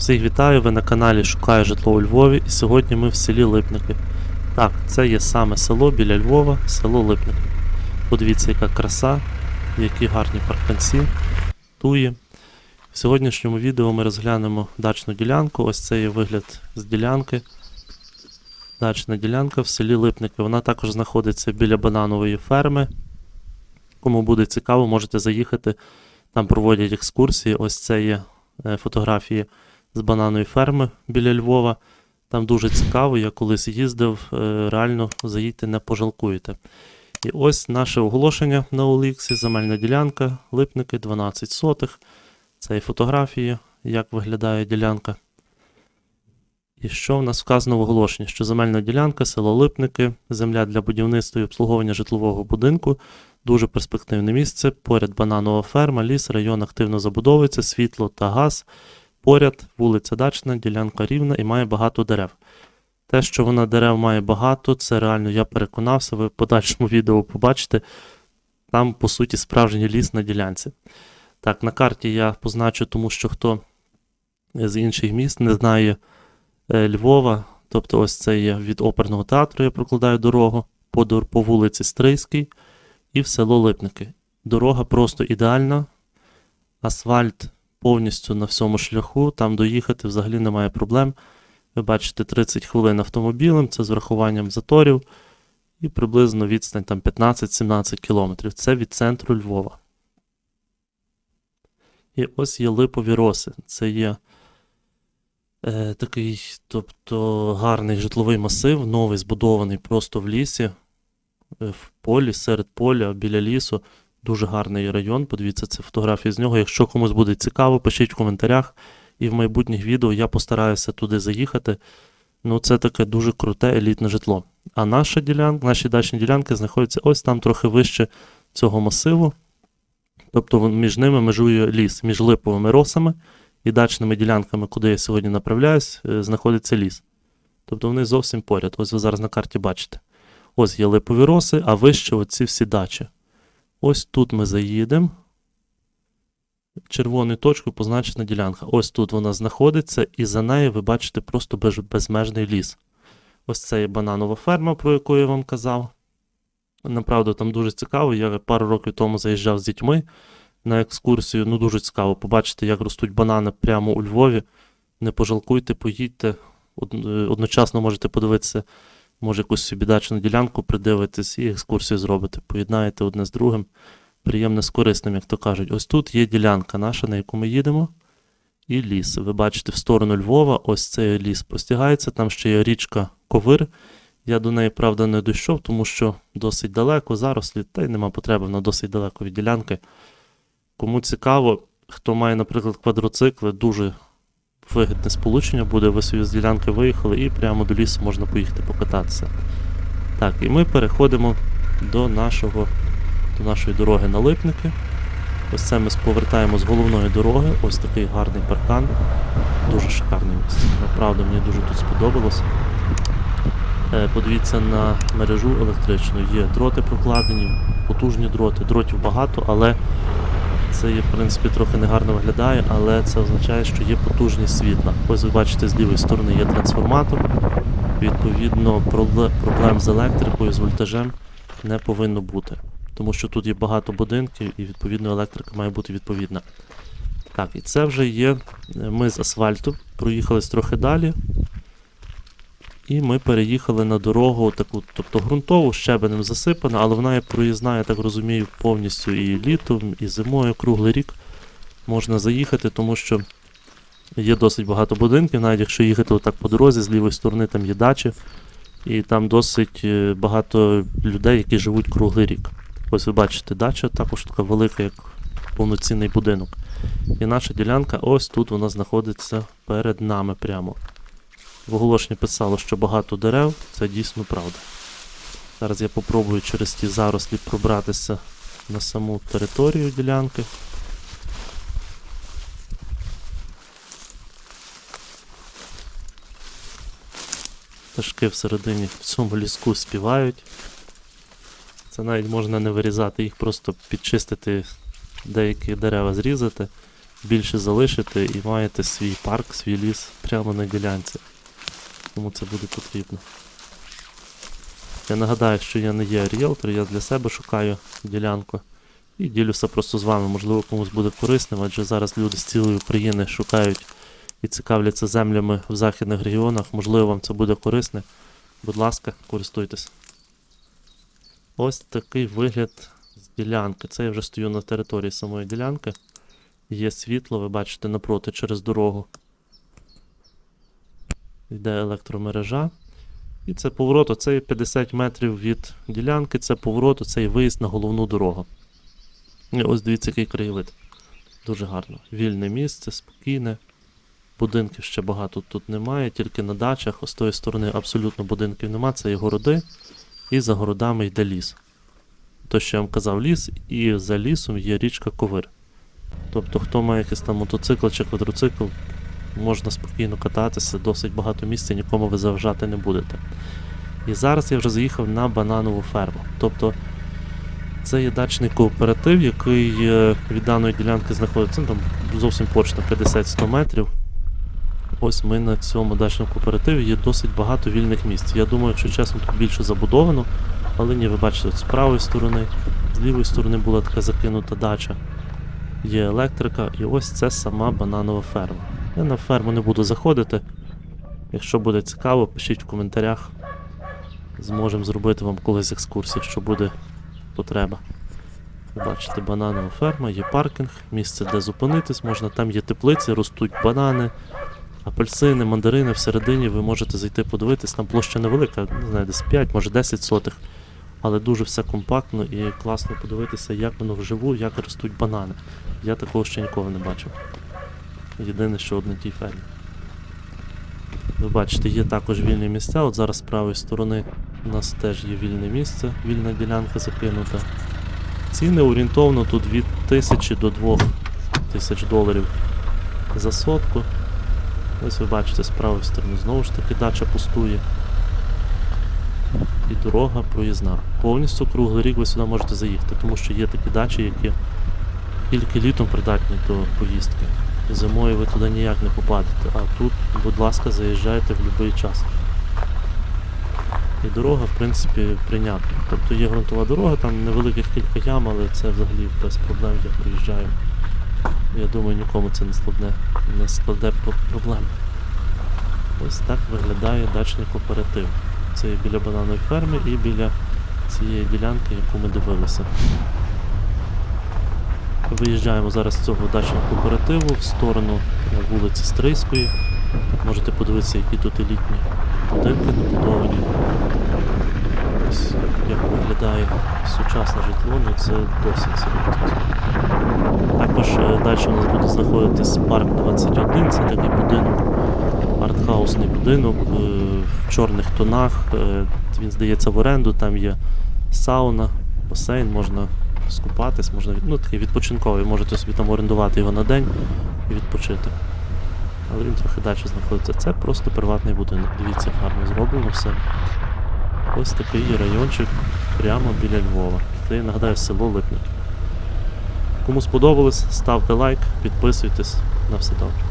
Всіх вітаю, ви на каналі Шукаю житло у Львові, і сьогодні ми в селі Липники. Так, це є саме село біля Львова, село Липники. Подивіться, яка краса, які гарні парканці, туї. В сьогоднішньому відео ми розглянемо дачну ділянку. Ось це є вигляд з ділянки. Дачна ділянка в селі Липники. Вона також знаходиться біля бананової ферми. Кому буде цікаво, можете заїхати. Там проводять екскурсії. Ось це є е, фотографії з бананої ферми біля Львова. Там дуже цікаво, я колись їздив, е, реально заїдьте, не пожалкуєте. І ось наше оголошення на Оліксі, земельна ділянка, липники 12 сотих. Це і фотографії, як виглядає ділянка. І що в нас вказано в оголошенні? Що земельна ділянка, село Липники, земля для будівництва і обслуговування житлового будинку, дуже перспективне місце. Поряд бананова ферма, ліс, район активно забудовується, світло та газ. Поряд вулиця Дачна, ділянка рівна і має багато дерев. Те, що вона дерев має багато, це реально я переконався, ви в подальшому відео побачите. Там, по суті, справжній ліс на ділянці. Так, на карті я позначу, тому що хто з інших міст не знає е, Львова, тобто ось це є від оперного театру, я прокладаю дорогу по, по вулиці Стрийській і в село Липники. Дорога просто ідеальна, асфальт повністю на всьому шляху, там доїхати взагалі немає проблем. Ви бачите 30 хвилин автомобілем, це з врахуванням заторів, і приблизно відстань там 15-17 кілометрів. Це від центру Львова. І ось є липові роси. Це є е, такий, тобто гарний житловий масив, новий, збудований просто в лісі, е, в полі, серед поля, біля лісу. Дуже гарний район. Подивіться це фотографії з нього. Якщо комусь буде цікаво, пишіть в коментарях. І в майбутніх відео я постараюся туди заїхати. Ну, це таке дуже круте елітне житло. А наша ділянка, наші дачні ділянки знаходяться ось там трохи вище цього масиву. Тобто між ними межує ліс, між липовими росами і дачними ділянками, куди я сьогодні направляюсь, е, знаходиться ліс. Тобто вони зовсім поряд. Ось ви зараз на карті бачите. Ось є липові роси, а вище оці всі дачі. Ось тут ми заїдемо. Червоною точкою позначена ділянка. Ось тут вона знаходиться, і за нею ви бачите просто безмежний ліс. Ось це є бананова ферма, про яку я вам казав. Направду, там дуже цікаво. Я пару років тому заїжджав з дітьми на екскурсію. Ну, дуже цікаво побачити, як ростуть банани прямо у Львові. Не пожалкуйте, поїдьте. Е, Одночасно можете подивитися, може, якусь собі дачну ділянку придивитись і екскурсію зробити. Поєднаєте одне з другим. Приємне з корисним, як то кажуть. Ось тут є ділянка наша, на яку ми їдемо, і ліс. Ви бачите, в сторону Львова, ось цей ліс простягається, там ще є річка Ковир. Я до неї, правда, не дійшов, тому що досить далеко, зарослі, та й нема потреби, вона досить далеко від ділянки. Кому цікаво, хто має, наприклад, квадроцикли, дуже вигідне сполучення буде, ви собі з ділянки виїхали і прямо до лісу можна поїхати покататися. Так, і ми переходимо до нашого до нашої дороги на Липники. Ось це ми повертаємо з головної дороги. Ось такий гарний паркан. Дуже шикарне місце. Направду мені дуже тут сподобалось. Е, Подивіться на мережу електричну. Є дроти прокладені, потужні дроти. Дротів багато, але це в принципі, трохи негарно виглядає, але це означає, що є потужність світла. Ось ви бачите, з лівої сторони є трансформатор. Відповідно, проблем з електрикою, з вольтажем не повинно бути тому що тут є багато будинків і відповідно електрика має бути відповідна. Так, і це вже є. е, Ми з асфальту проїхались трохи далі. І ми переїхали на дорогу, таку, тобто ґрунтову, щебенем засипана, але вона є проїзна, я так розумію, повністю і літом, і зимою, круглий рік можна заїхати, тому що є досить багато будинків, навіть якщо їхати отак по дорозі, з лівої сторони там є дачі, і там досить е, багато людей, які живуть круглий рік. Ось ви бачите, дача також така велика, як повноцінний будинок. І наша ділянка ось тут вона знаходиться перед нами прямо. В оголошенні писало, що багато дерев, це дійсно правда. Зараз я попробую через ті зарослі пробратися на саму територію ділянки. Пташки всередині в цьому ліску співають. Це навіть можна не вирізати, їх просто підчистити, деякі дерева зрізати більше залишити і маєте свій парк, свій ліс прямо на ділянці. Тому це буде потрібно. Я нагадаю, що я не є ріелтор, я для себе шукаю ділянку. І ділюся просто з вами, можливо, комусь буде корисним, адже зараз люди з цілої України шукають і цікавляться землями в західних регіонах. Можливо, вам це буде корисне. Будь ласка, користуйтесь. Ось такий вигляд з ділянки. Це я вже стою на території самої ділянки. Є світло, ви бачите напроти через дорогу. Йде електромережа. І це поворот, оце 50 метрів від ділянки, це поворот, оце і виїзд на головну дорогу. І ось дивіться, який краєвид. Дуже гарно. Вільне місце, спокійне. Будинків ще багато тут немає, тільки на дачах. З тої сторони абсолютно будинків немає, це є городи, і за городами йде ліс. То, що я вам казав, ліс, і за лісом є річка Ковир. Тобто, хто має якийсь там мотоцикл чи квадроцикл, можна спокійно кататися, досить багато місця, нікому ви заважати не будете. І зараз я вже заїхав на бананову ферму. Тобто це є дачний кооператив, який е, від даної ділянки знаходиться ну, там зовсім поруч на 50-100 метрів. Ось ми на цьому дачному кооперативі є досить багато вільних місць. Я думаю, якщо чесно, тут більше забудовано, але ні, ви бачите, з правої сторони, з лівої сторони була така закинута дача. Є електрика, і ось це сама бананова ферма. Я на ферму не буду заходити. Якщо буде цікаво, пишіть в коментарях. Зможемо зробити вам колись екскурсію, якщо буде потреба. Бачите, бананова ферма, є паркінг, місце, де зупинитись можна. Там є теплиці, ростуть банани, апельсини, мандарини. Всередині ви можете зайти подивитись. Там площа невелика, не знаю, десь 5, може 10 сотих. Але дуже все компактно і класно подивитися, як воно вживу, як ростуть банани. Я такого ще ніколи не бачив. Єдине, що одна тій фермі. Ви бачите, є також вільні місця. От зараз з правої сторони у нас теж є вільне місце, вільна ділянка закинута. Ціни орієнтовно тут від 1000 до 2000 доларів за сотку. Ось ви бачите, з правої сторони знову ж таки дача пустує. І дорога проїзна. Повністю круглий рік ви сюди можете заїхати, тому що є такі дачі, які тільки літом придатні до поїздки. Зимою ви туди ніяк не попадете, а тут, будь ласка, заїжджайте в будь-який час. І дорога, в принципі, прийнятна. Тобто є ґрунтова дорога, там невеликих кілька ям, але це взагалі без проблем я проїжджаю. Я думаю, нікому це не складне, не складе проблем. Ось так виглядає дачний кооператив. Це біля бананової ферми і біля цієї ділянки, яку ми дивилися. Виїжджаємо зараз з цього дачного кооперативу в сторону е, вулиці Стрийської. Можете подивитися, які тут і літні будинки набудовані. Ось як, виглядає сучасне житло, ну це досить серйозно. Також е, далі у нас буде знаходитись парк 21, це такий будинок, артхаусний будинок е, в чорних тонах. Він здається в оренду, там є сауна, басейн, можна скупатись, можна ну, такий відпочинковий, можете собі там орендувати його на день і відпочити. Але він трохи далі знаходиться. Це просто приватний будинок. Дивіться, гарно зроблено все. Ось такий райончик прямо біля Львова. Це, я нагадаю, село Липник. Кому сподобалось, ставте лайк, підписуйтесь. На все добре.